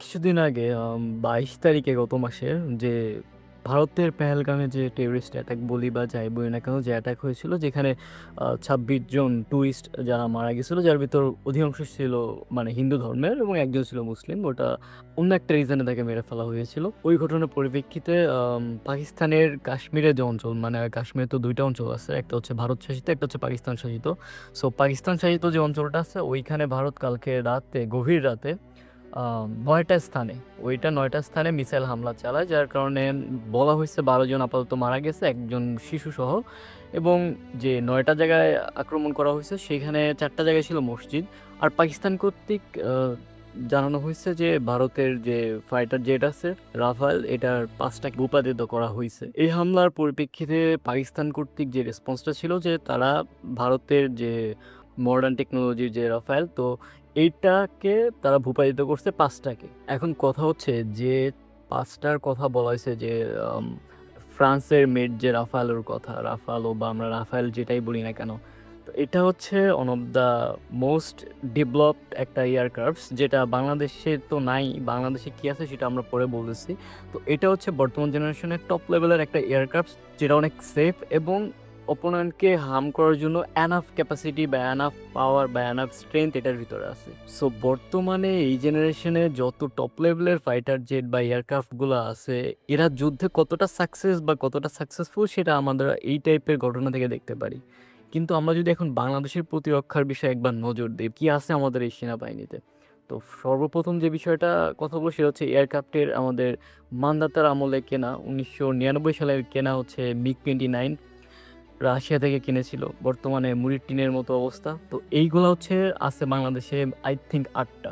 কিছুদিন আগে ২২ তারিখে গত মাসের যে ভারতের পেহেলগামে যে টেররিস্ট অ্যাটাক বলি বা যাই বলি না কেন যে অ্যাটাক হয়েছিল যেখানে ছাব্বিশ জন টুরিস্ট যারা মারা গেছিল যার ভিতর অধিকাংশ ছিল মানে হিন্দু ধর্মের এবং একজন ছিল মুসলিম। ওটা অন্য একটা রিজনে তাকে মেরে ফেলা হয়েছিল। ওই ঘটনার পরিপ্রেক্ষিতে পাকিস্তানের কাশ্মীরের যে অঞ্চল মানে কাশ্মীরে তো দুইটা অঞ্চল আছে। একটা হচ্ছে ভারত শাসিত, একটা হচ্ছে পাকিস্তান শাসিত। সো পাকিস্তান শাসিত যে অঞ্চলটা আছে ওইখানে ভারত কালকে রাতে গভীর রাতে আ ৯ টা স্থানে, ওইটা নয়টা স্থানে মিসাইল হামলা চালায়। যার কারণে বলা হয়েছে বারো জন আপাতত মারা গেছে, একজন শিশুসহ এবং যে নয়টা জায়গায় আক্রমণ করা হয়েছে সেখানে চারটা জায়গায় ছিল মসজিদ। আর পাকিস্তান কর্তৃক জানানো হয়েছে যে ভারতের যে ফাইটার জেট আছে রাফাল এটার ৫ টা ভূপাতিত করা হয়েছে এই হামলার পরিপ্রেক্ষিতে পাকিস্তান কর্তৃক যে রেসপন্সটা ছিল যে তারা ভারতের যে মডার্ন টেকনোলজির যে রাফায়েল তো এইটাকে তারা ভূপাতিত করছে পাঁচটাকে এখন কথা হচ্ছে যে পাঁচটার কথা বলা হয়েছে যে ফ্রান্সের মেড যে রাফায়েলের কথা, রাফালো বা আমরা রাফায়েল যেটাই বলি না কেন। তো এটা হচ্ছে one of the most developed একটা এয়ারক্রাফটস যেটা বাংলাদেশে তো নাই। বাংলাদেশে কি আছে সেটা আমরা পরে বলতেছি। তো এটা হচ্ছে বর্তমান জেনারেশনের টপ লেভেলের একটা এয়ারক্রাফটস যেটা অনেক সেফ এবং অপোনেন্টকে হার্ম করার জন্য এনাফ ক্যাপাসিটি বা এনাফ পাওয়ার বা এনাফ স্ট্রেংথ এটার ভিতরে আছে। সো বর্তমানে এই জেনারেশনে যত টপ লেভেলের ফাইটার জেট বা এয়ারক্রাফটগুলা আছে এরা যুদ্ধে কতটা সাকসেস বা কতটা সাকসেসফুল সেটা আমাদের এই টাইপের ঘটনা থেকে দেখতে পারি। কিন্তু আমরা যদি এখন বাংলাদেশের প্রতিরক্ষার বিষয়ে একবার নজর দেই, কি আছে আমাদের এই সেনাবাহিনীতে? তো সর্বপ্রথম যে বিষয়টা কথা বলব সেটা হচ্ছে এয়ারক্রাফটের আমাদের মান্দাতার আমলে কেনা ১৯৯৯ সালে কেনা হচ্ছে মিগ-29 রাশিয়া থেকে কিনেছিল। বর্তমানে মুড়ির টিনের মতো অবস্থা। তো এইগুলা হচ্ছে, আছে বাংলাদেশে আই থিঙ্ক আটটা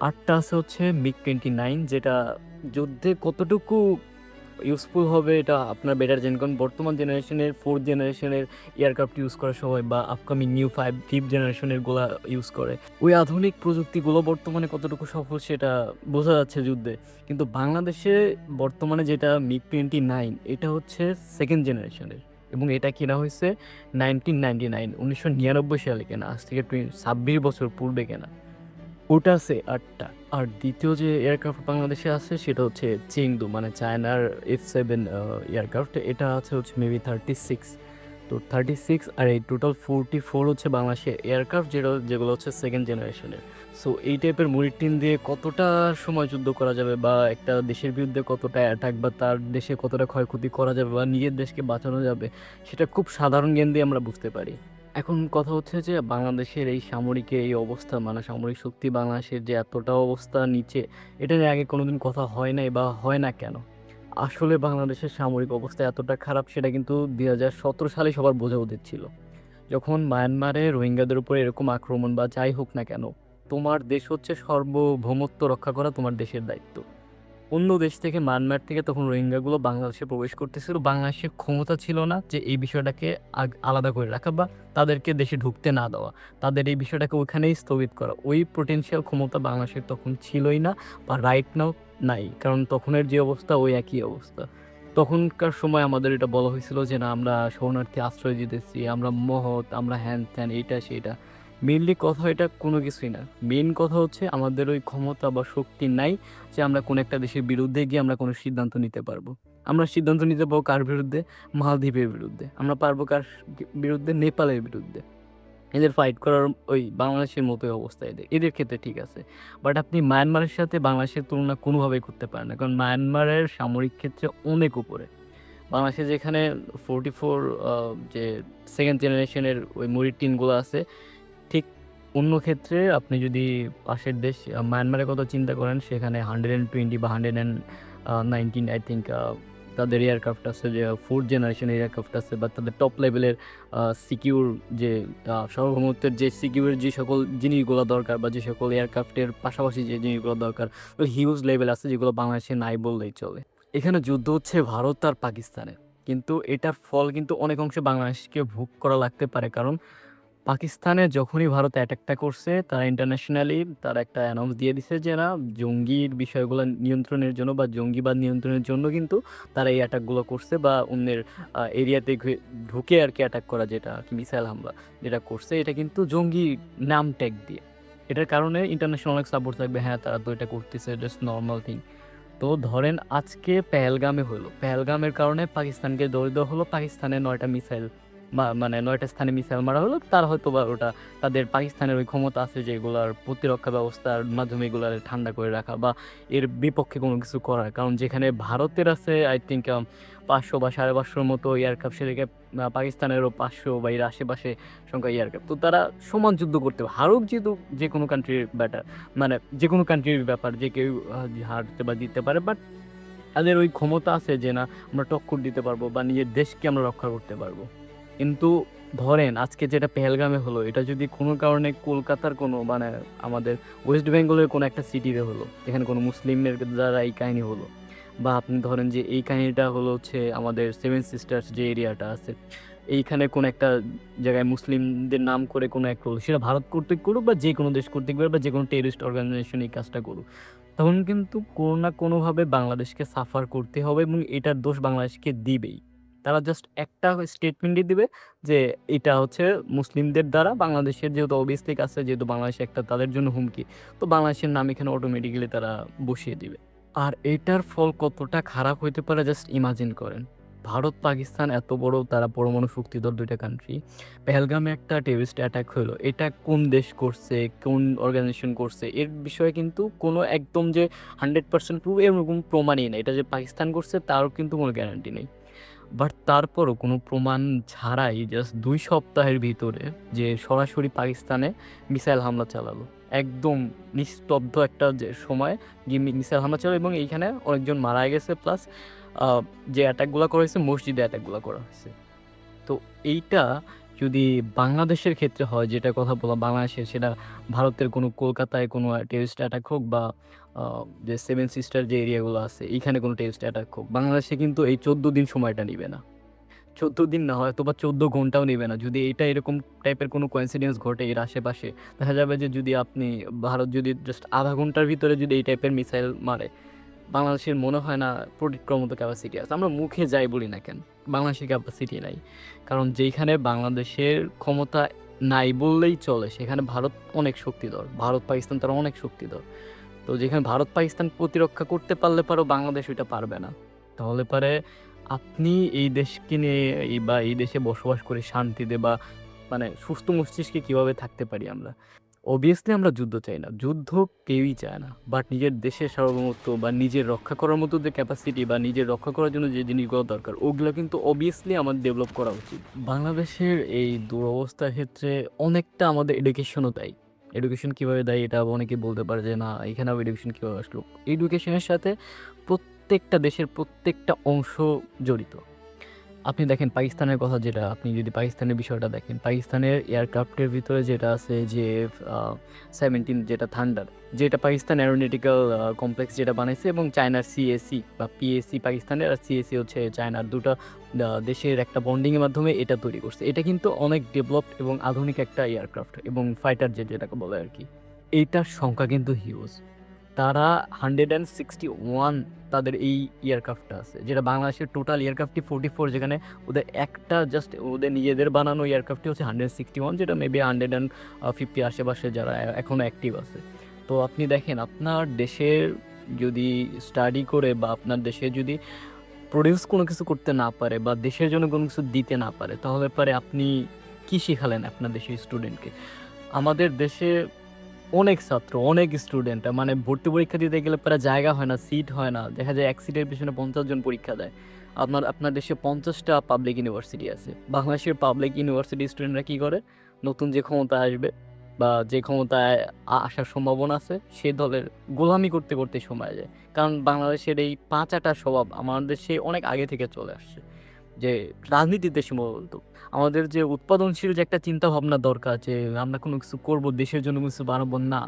আটটা আছে হচ্ছে মিগ-29 যেটা যুদ্ধে কতটুকু ইউজফুল হবে এটা আপনার বেটার জানেন। কারণ বর্তমান জেনারেশনের ফোর্থ জেনারেশনের এয়ারক্রাফট ইউজ করে সবাই বা আপকামিং নিউ 5 5th জেনারেশনেরগুলা ইউজ করে। ওই আধুনিক প্রযুক্তিগুলো বর্তমানে কতটুকু সফল সেটা বোঝা যাচ্ছে যুদ্ধে। কিন্তু বাংলাদেশে বর্তমানে যেটা মিগ-29 এটা হচ্ছে সেকেন্ড জেনারেশনের এবং এটা কেনা হয়েছে নাইনটিন নাইনটি নাইন উনিশশো নিরানব্বই সালে কেনা। আজ থেকে ২৬ বছর পূর্বে কেনা। ওটা আছে আটটা আর দ্বিতীয় যে এয়ারক্রাফট বাংলাদেশে আছে, সেটা হচ্ছে চেংদু মানে চায়নার এফ সেভেন এয়ারক্রাফট। এটা আছে হচ্ছে মেবি 36 তো 36 আর এই টোটাল 44 হচ্ছে বাংলাদেশের এয়ারক্রাফট যেটা যেগুলো হচ্ছে সেকেন্ড জেনারেশনের। সো এই টাইপের মুড়ির টিন দিয়ে কতটা সময় যুদ্ধ করা যাবে বা একটা দেশের বিরুদ্ধে কতটা অ্যাটাক বা তার দেশে কতটা ক্ষয়ক্ষতি করা যাবে বা নিজের দেশকে বাঁচানো যাবে, সেটা খুব সাধারণ জ্ঞান দিয়ে আমরা বুঝতে পারি। এখন কথা হচ্ছে যে বাংলাদেশের এই সামরিকের এই অবস্থা মানে সামরিক শক্তি বাংলাদেশের যে এতটা অবস্থা নিচে, এটা নিয়ে আগে কোনোদিন কথা হয় নাই বা হয় না কেন? আসলে বাংলাদেশের সামরিক অবস্থা এতটা খারাপ সেটা কিন্তু ২০১৭ সালে সবার বোঝা উচিত ছিল। যখন মায়ানমারে রোহিঙ্গাদের উপর এরকম আক্রমণ বা যাই হোক না কেন, তোমার দেশ হচ্ছে সর্বভৌমত্ব রক্ষা করা তোমার দেশের দায়িত্ব। অন্য দেশ থেকে মায়ানমার থেকে তখন রোহিঙ্গাগুলো বাংলাদেশে প্রবেশ করতেছিল। বাংলাদেশের ক্ষমতা ছিল না যে এই বিষয়টাকে আলাদা করে রাখা বা তাদেরকে দেশে ঢুকতে না দেওয়া। তাদের এই বিষয়টাকে ওইখানেই স্থগিত করা। ওই পোটেনশিয়াল ক্ষমতা বাংলাদেশের তখন ছিলই না বা রাইট নাও নাই। কারণ তখনের যে অবস্থা ওই একই অবস্থা। তখনকার সময় আমাদের এটা বলা হয়েছিল যে না আমরা শরণার্থী আশ্রয় দিতেছি, আমরা মহৎ, আমরা হ্যান-ত্যান এইটা সেইটা। মেইনলি কথা এটা কোনো কিছুই না। মেন কথা হচ্ছে আমাদের ওই ক্ষমতা বা শক্তি নাই যে আমরা কোনো একটা দেশের বিরুদ্ধে গিয়ে আমরা কোনো সিদ্ধান্ত নিতে পারব। আমরা সিদ্ধান্ত নিতে পারব কার বিরুদ্ধে? মালদ্বীপের বিরুদ্ধে। আমরা পারব কার বিরুদ্ধে? নেপালের বিরুদ্ধে। এদের ফাইট করার ওই বাংলাদেশের মতোই অবস্থা এদের। এদের ক্ষেত্রে ঠিক আছে। বাট আপনি মায়ানমারের সাথে বাংলাদেশের তুলনা কোনোভাবেই করতে পারেন না। কারণ মায়ানমারের সামরিক ক্ষেত্রে অনেক উপরে। বাংলাদেশে যেখানে 44 ফোর যে সেকেন্ড জেনারেশনের ওই মুড়ির টিনগুলো আছে, ঠিক অন্য ক্ষেত্রে আপনি যদি পাশের দেশ মায়ানমারের কথা চিন্তা করেন সেখানে 120 বা 119 আই থিংক আ তাদের এয়ারক্রাফট আছে যে 4th জেনারেশনের এয়ারক্রাফট আছে বা তাদের টপ লেভেলের সিকিউর যে সার্বভৌমত্বের যে সিকিউর যে সকল জিনিসগুলো দরকার বা যে সকল এয়ারক্রাফটের পাশাপাশি যে জিনিসগুলো দরকার, ওই হিউজ লেভেল আছে যেগুলো বাংলাদেশে নাই বললেই চলে। এখানে যুদ্ধ হচ্ছে ভারত আর পাকিস্তানের। কিন্তু এটার ফল কিন্তু অনেক অংশে বাংলাদেশকে ভোগ করা লাগতে পারে। কারণ পাকিস্তানে যখনই ভারত অ্যাটাকটা করছে, তারা ইন্টারন্যাশনালি তারা একটা অ্যানাউন্স দিয়ে দিছে যে না, জঙ্গির বিষয়গুলো নিয়ন্ত্রণের জন্য বা জঙ্গিবাদ নিয়ন্ত্রণের জন্য কিন্তু তারা এই অ্যাটাকগুলো করছে বা অন্যের এরিয়াতে ঢুকে আর কি অ্যাটাক করা যেটা আর কি মিসাইল হামলা যেটা করছে, এটা কিন্তু জঙ্গি নাম ট্যাগ দিয়ে। এটার কারণে ইন্টারন্যাশনাল অনেক সাপোর্ট থাকবে হ্যাঁ তারা তো এটা করতেছে জাস্ট নর্মাল থিং তো ধরেন আজকে পেহেলগামে হলো পেহেলগামের কারণে পাকিস্তানকে দেওয়া হলো, পাকিস্তানে নয়টা মিসাইল মানে নয়টা স্থানে মিসাইল মারা হলো, তার হয়তো বা ওটা তাদের পাকিস্তানের ওই ক্ষমতা আছে যে এগুলার প্রতিরক্ষা ব্যবস্থার মাধ্যমে এগুলার ঠান্ডা করে রাখা বা এর বিপক্ষে কোনো কিছু করার। কারণ যেখানে ভারতের আছে আই থিঙ্ক পাঁচশো বা সাড়ে পাঁচশোর মতো এয়ারক্রাফট সেদিকে পাকিস্তানেরও পাঁচশো বা এর আশেপাশে সংখ্যা এয়ারক্রাফট তো তারা সমান যুদ্ধ করতে হারুক যেহেতু যে কোনো কান্ট্রির ব্যাটার মানে যে কোনো কান্ট্রির ব্যাপার, যে কেউ হারতে বা দিতে পারে। বাট তাদের ওই ক্ষমতা আছে যে, না, আমরা টক্কর দিতে পারব বা নিজের দেশকে আমরা রক্ষা করতে পারব। কিন্তু ধরেন, আজকে যেটা পেহেলগামে হলো, এটা যদি কোনো কারণে কলকাতার কোনো মানে আমাদের ওয়েস্ট বেঙ্গলের কোনো একটা সিটিতে হলো যেখানে কোনো মুসলিমের দ্বারা এই কাহিনী হলো, বা আপনি ধরেন যে এই কাহিনীটা হলো হচ্ছে আমাদের সেভেন সিস্টার্স যে এরিয়াটা আছে, এইখানে কোনো একটা জায়গায় মুসলিমদের নাম করে কোনো এক হলো, সেটা ভারত কর্তৃক করুক বা যে কোনো দেশ কর্তৃক করুক বা যে কোনো টেরিস্ট অর্গানাইজেশন এই কাজটা করুক, তখন কিন্তু কোনো না কোনোভাবে বাংলাদেশকে সাফার করতে হবে এবং এটার দোষ বাংলাদেশকে দিবেই। তারা জাস্ট একটা স্টেটমেন্টই দিবে যে এটা হচ্ছে মুসলিমদের দ্বারা, বাংলাদেশের যেহেতু অবভিয়াসলি আছে যেহেতু বাংলাদেশ একটা তাদের জন্য হুমকি, তো বাংলাদেশের নাম এখানে অটোমেটিক্যালি তারা বসিয়ে দিবে। আর এটার ফল কতটা খারাপ হইতে পারে জাস্ট ইমাজিন করেন। ভারত, পাকিস্তান এত বড় তারা পরমাণু শক্তিধর দুইটা কান্ট্রি পেহেলগামে একটা টেরিস্ট অ্যাটাক হলো এটা কোন দেশ করছে, কোন অর্গানাইজেশন করছে, এর বিষয়ে কিন্তু কোনো একদম যে হান্ড্রেড পার্সেন্ট প্রুফ এরকম প্রমাণই নেই। এটা যে পাকিস্তান করছে, তারও কিন্তু কোনো গ্যারান্টি নেই। বাট তারপরও কোনো প্রমাণ ছাড়াই জাস্ট দুই সপ্তাহের ভিতরে যে সরাসরি পাকিস্তানে মিসাইল হামলা চালালো। একদম নিস্তব্ধ একটা যে সময় গিয়ে মিসাইল হামলা চালালো এবং এইখানে অনেকজন মারা গেছে প্লাস যে অ্যাটাকগুলো করা হয়েছে, মসজিদে অ্যাটাকগুলো করা হয়েছে। তো এইটা যদি বাংলাদেশের ক্ষেত্রে হয় যেটা কথা বলা বাংলাদেশের সেটা ভারতের কোনো কলকাতায় কোনো টেরিস্ট অ্যাটাক হোক বা যে সেভেন সিস্টার যে এরিয়াগুলো আছে, এইখানে কোনো টেরিস্ট অ্যাটাক হোক, বাংলাদেশে কিন্তু এই চোদ্দ দিন সময়টা নিবে না। চোদ্দ দিন না হয়তো বা চোদ্দ ঘন্টাও নেবে না। যদি এটা এরকম টাইপের কোনো কোয়েন্সিডেন্স ঘটে এর আশেপাশে, দেখা যাবে যে যদি আপনি, ভারত যদি জাস্ট আধা ঘণ্টার ভিতরে যদি এই টাইপের মিসাইল মারে বাংলাদেশের মনে হয় না প্রোটেক্ট করার মতো ক্যাপাসিটি আছে। আমরা মুখে যাই বলি না কেন, বাংলাদেশের ক্যাপাসিটি নাই। কারণ যেইখানে বাংলাদেশের ক্ষমতা নাই বললেই চলে, সেখানে ভারত অনেক শক্তিধর, ভারত পাকিস্তান তারা অনেক শক্তিধর। তো যেখানে ভারত পাকিস্তান প্রতিরক্ষা করতে পারলে পারো, বাংলাদেশ ওইটা পারবে না। তাহলে পারে আপনি এই দেশকে নিয়ে বা এই দেশে বসবাস করে শান্তিতে বা মানে সুস্থ মস্তিষ্কে কীভাবে থাকতে পারি আমরা? অবভিয়াসলি আমরা যুদ্ধ চাই না। যুদ্ধ কেউই চায় না। বাট নিজের দেশের সার্বভৌমত্ব বা নিজের রক্ষা করার মতো যে ক্যাপাসিটি বা নিজের রক্ষা করার জন্য যে জিনিসগুলো দরকার, ওগুলো কিন্তু অবভিয়াসলি আমাদের ডেভেলপ করা উচিত। বাংলাদেশের এই দুরবস্থার ক্ষেত্রে অনেকটা আমাদের এডুকেশনও দেয়। এডুকেশন কীভাবে দেয় এটা অনেকে বলতে পারে যে, না, এখানে এডুকেশন কীভাবে আসলো? এডুকেশনের সাথে প্রত্যেকটা দেশের প্রত্যেকটা অংশ জড়িত। আপনি দেখেন পাকিস্তানের কথা যেটা, আপনি যদি পাকিস্তানের বিষয়টা দেখেন, পাকিস্তানের এয়ারক্রাফটের ভিতরে যেটা আছে যে সেভেন্টিন যেটা থান্ডার যেটা পাকিস্তান অ্যারোনেটিক্যাল কমপ্লেক্স যেটা বানাইছে এবং চায়নার সিএসি বা পিএসসি পাকিস্তানের আর সিএসি হচ্ছে চায়নার দুটো দেশের একটা বন্ডিংয়ের মাধ্যমে এটা তৈরি করছে। এটা কিন্তু অনেক ডেভেলপড এবং আধুনিক একটা এয়ারক্রাফট এবং ফাইটার জেট যেটাকে বলে আর কি। এইটার সংখ্যা কিন্তু হিউজ তারা হান্ড্রেড অ্যান্ড সিক্সটি ওয়ান তাদের এই এয়ারক্রাফটটা আছে, যেটা বাংলাদেশের টোটাল এয়ারক্রাফটটি ফোর্টি ফোর যেখানে ওদের একটা জাস্ট ওদের নিজেদের বানানো এয়ারক্রাফটটি হচ্ছে হান্ড্রেড সিক্সটি ওয়ান যেটা মেবি হান্ড্রেড অ্যান্ড ফিফটি আশেপাশে যারা এখনও অ্যাক্টিভ আছে। তো আপনি দেখেন, আপনার দেশের যদি স্টাডি করে বা আপনার দেশে যদি প্রডিউস কোনো কিছু করতে না পারে বা দেশের জন্য কোনো কিছু দিতে না পারে, তাহলে পারে আপনি কি শিখালেন আপনার দেশের স্টুডেন্টকে আমাদের দেশে অনেক ছাত্র, অনেক স্টুডেন্ট মানে ভর্তি পরীক্ষা দিতে গেলে প্রায় জায়গা হয় না সিট হয় না। দেখা যায় এক সিটের পিছনে পঞ্চাশ জন পরীক্ষা দেয়। আপনার আপনার দেশে পঞ্চাশটা পাবলিক ইউনিভার্সিটি আছে। বাংলাদেশের পাবলিক ইউনিভার্সিটি স্টুডেন্টরা কী করে? নতুন যে ক্ষমতা আসবে বা যে ক্ষমতায় আসার সম্ভাবনা আছে, সে দলের গোলামি করতে করতে সময় যায়। কারণ বাংলাদেশের এই পাঁচাটা স্বভাব আমাদের দেশে অনেক আগে থেকে চলে আসছে। যে রাজনীতিতে বলতো আমাদের যে উৎপাদনশীল যে একটা চিন্তা ভাবনা দরকার যে আমরা কোনো কিছু করব, দেশের জন্য কিছু বানাবো, না।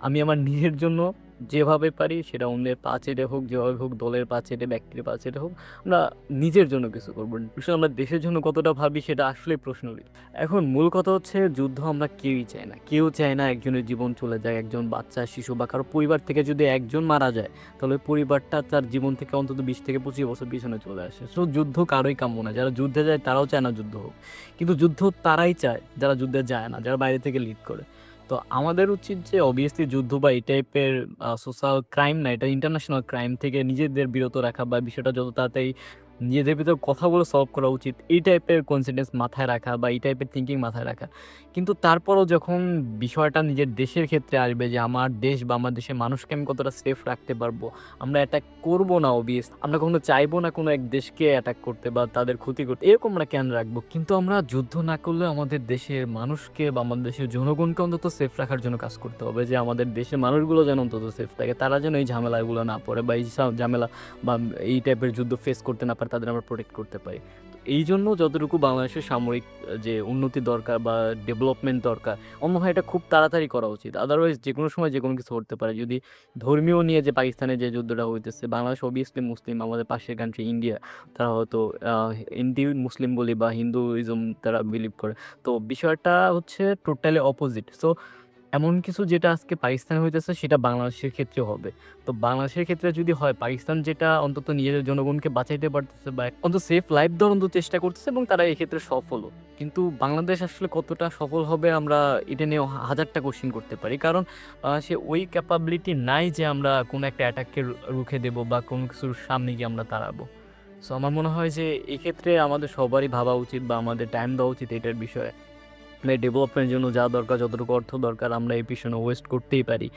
আমি আমার নিজের জন্য যেভাবে পারি সেটা অন্যের পাচেটে হোক, যেভাবে হোক, দলের পাচেটে ব্যক্তির পাচেটে হোক, আমরা নিজের জন্য কিছু করব। আমরা দেশের জন্য কতটা ভাবি সেটা আসলে প্রশ্ন এখন মূল কথা হচ্ছে যুদ্ধ আমরা কেউই চাই না। কেউ চায় না একজনের জীবন চলে যায়, একজন বাচ্চা, শিশু বা কারও পরিবার থেকে যদি একজন মারা যায়, তাহলে পরিবারটা তার জীবন থেকে অন্তত বিশ থেকে পঁচিশ বছর পিছনে চলে আসে। সো যুদ্ধ কারোই কাম্য না। যারা যুদ্ধে যায় তারাও চায় না যুদ্ধ হোক। কিন্তু যুদ্ধ তারাই চায়, যারা যুদ্ধে যায় না, যারা বাইরে থেকে লিড করে। তো আমাদের উচিত যে অবভিয়াসলি যুদ্ধ বা এই টাইপের সোশ্যাল ক্রাইম না, এটা ইন্টারন্যাশনাল ক্রাইম থেকে নিজেদের বিরত রাখা বা বিষয়টা যত তাড়াতাড়ি নিজেদের ভিতর কথাগুলো সলভ করা উচিত। এই টাইপের কনসিডেন্স মাথায় রাখা বা এই টাইপের থিংকিং মাথায় রাখা। কিন্তু তারপরও যখন বিষয়টা নিজের দেশের ক্ষেত্রে আসবে যে আমার দেশ বা আমার দেশের মানুষকে আমি কতটা সেফ রাখতে পারব। আমরা অ্যাটাক করব না অবভিয়াস। আমরা কখনো চাইব না কোনো এক দেশকে অ্যাটাক করতে বা তাদের ক্ষতি করতে। এরকম আমরা কেন রাখব? কিন্তু আমরা যুদ্ধ না করলেও আমাদের দেশের মানুষকে বা আমাদের দেশের জনগণকে অন্তত সেফ রাখার জন্য কাজ করতে হবে। যে আমাদের দেশের মানুষগুলো যেন অন্তত সেফ থাকে। তারা যেন এই ঝামেলাগুলো না পড়ে বা এই ঝামেলা বা এই টাইপের যুদ্ধ ফেস করতে না পারে, তাদের আমরা প্রোটেক্ট করতে পারি। এই জন্য যতটুকু বাংলাদেশের সামরিক যে উন্নতি দরকার বা ডেভেলপমেন্ট দরকার, অন্য হয় এটা খুব তাড়াতাড়ি করা উচিত। আদারওয়াইজ যে কোনো সময় যে কোনো কিছু হতে পারে। যদি ধর্মীয় নিয়ে যে পাকিস্তানের যে যুদ্ধটা হইতেছে, বাংলাদেশ অবভিয়াসলি মুসলিম, আমাদের পাশের কান্ট্রি ইন্ডিয়া, তারা হয়তো হিন্দি মুসলিম বলি বা হিন্দুইজম তারা বিলিভ করে। তো বিষয়টা হচ্ছে টোটালি অপোজিট। সো এমন কিছু যেটা আজকে পাকিস্তানে হইতেছে, সেটা বাংলাদেশের ক্ষেত্রে হবে। তো বাংলাদেশের ক্ষেত্রে যদি হয়, পাকিস্তান যেটা অন্তত নিজের জনগণকে বাঁচাইতে পারতেছে বা অন্তত সেফ লাইফ দেওয়ার অন্তত চেষ্টা করতেছে এবং তারা এক্ষেত্রে সফলও। কিন্তু বাংলাদেশ আসলে কতটা সফল হবে আমরা এটা নিয়ে হাজারটা কোয়েশ্চেন করতে পারি। কারণ সে ওই ক্যাপাবিলিটি নাই যে আমরা কোনো একটা অ্যাটাককে রুখে দেবো বা কোনো কিছুর সামনে গিয়ে আমরা দাঁড়াবো। সো আমার মনে হয় যে এক্ষেত্রে আমাদের সবারই ভাবা উচিত বা আমাদের টাইম দেওয়া উচিত এটার বিষয়ে। মানে ডেভেলপমেন্টের জন্য যা দরকার, যতটুকু অর্থ দরকার আমরা এই পিছনে ওয়েস্ট করতেই পারি।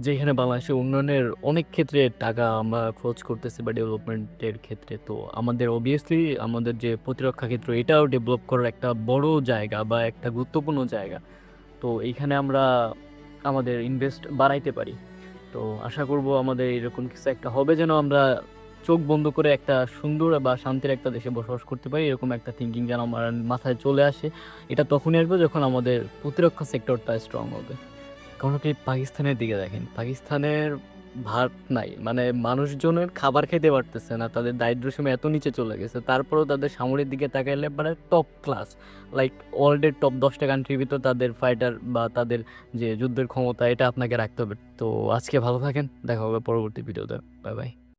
যেখানে বাংলাদেশের উন্নয়নের অনেক ক্ষেত্রে টাকা আমরা খরচ করতেছি বা ডেভেলপমেন্টের ক্ষেত্রে। তো আমাদের অবভিয়াসলি আমাদের যে প্রতিরক্ষা ক্ষেত্র এটাও ডেভেলপ করার একটা বড় জায়গা বা একটা গুরুত্বপূর্ণ জায়গা। তো এইখানে আমরা আমাদের ইনভেস্ট বাড়াইতে পারি। তো আশা করব আমাদের এরকম কিছু একটা হবে যেন আমরা চোখ বন্ধ করে একটা সুন্দর বা শান্তির একটা দেশে বসবাস করতে পারি। এরকম একটা থিঙ্কিং যেন আমার মাথায় চলে আসে। এটা তখনই আসবে যখন আমাদের প্রতিরক্ষা সেক্টরটা স্ট্রং হবে। কারণ আপনি পাকিস্তানের দিকে দেখেন, পাকিস্তানের ভাত নাই। মানে মানুষজনের খাবার খেতে পারতেছে না। তাদের দারিদ্র্যসীমা এত নিচে চলে গেছে। তারপরেও তাদের সামরিক দিকে তাকাইলে মানে টপ ক্লাস। লাইক ওয়ার্ল্ডের টপ দশটা কান্ট্রির ভিতর তাদের ফাইটার বা তাদের যে যুদ্ধের ক্ষমতা এটা আপনাকে রাখতে হবে। তো আজকে ভালো থাকেন। দেখা হবে পরবর্তী ভিডিওতে। Bye, bye.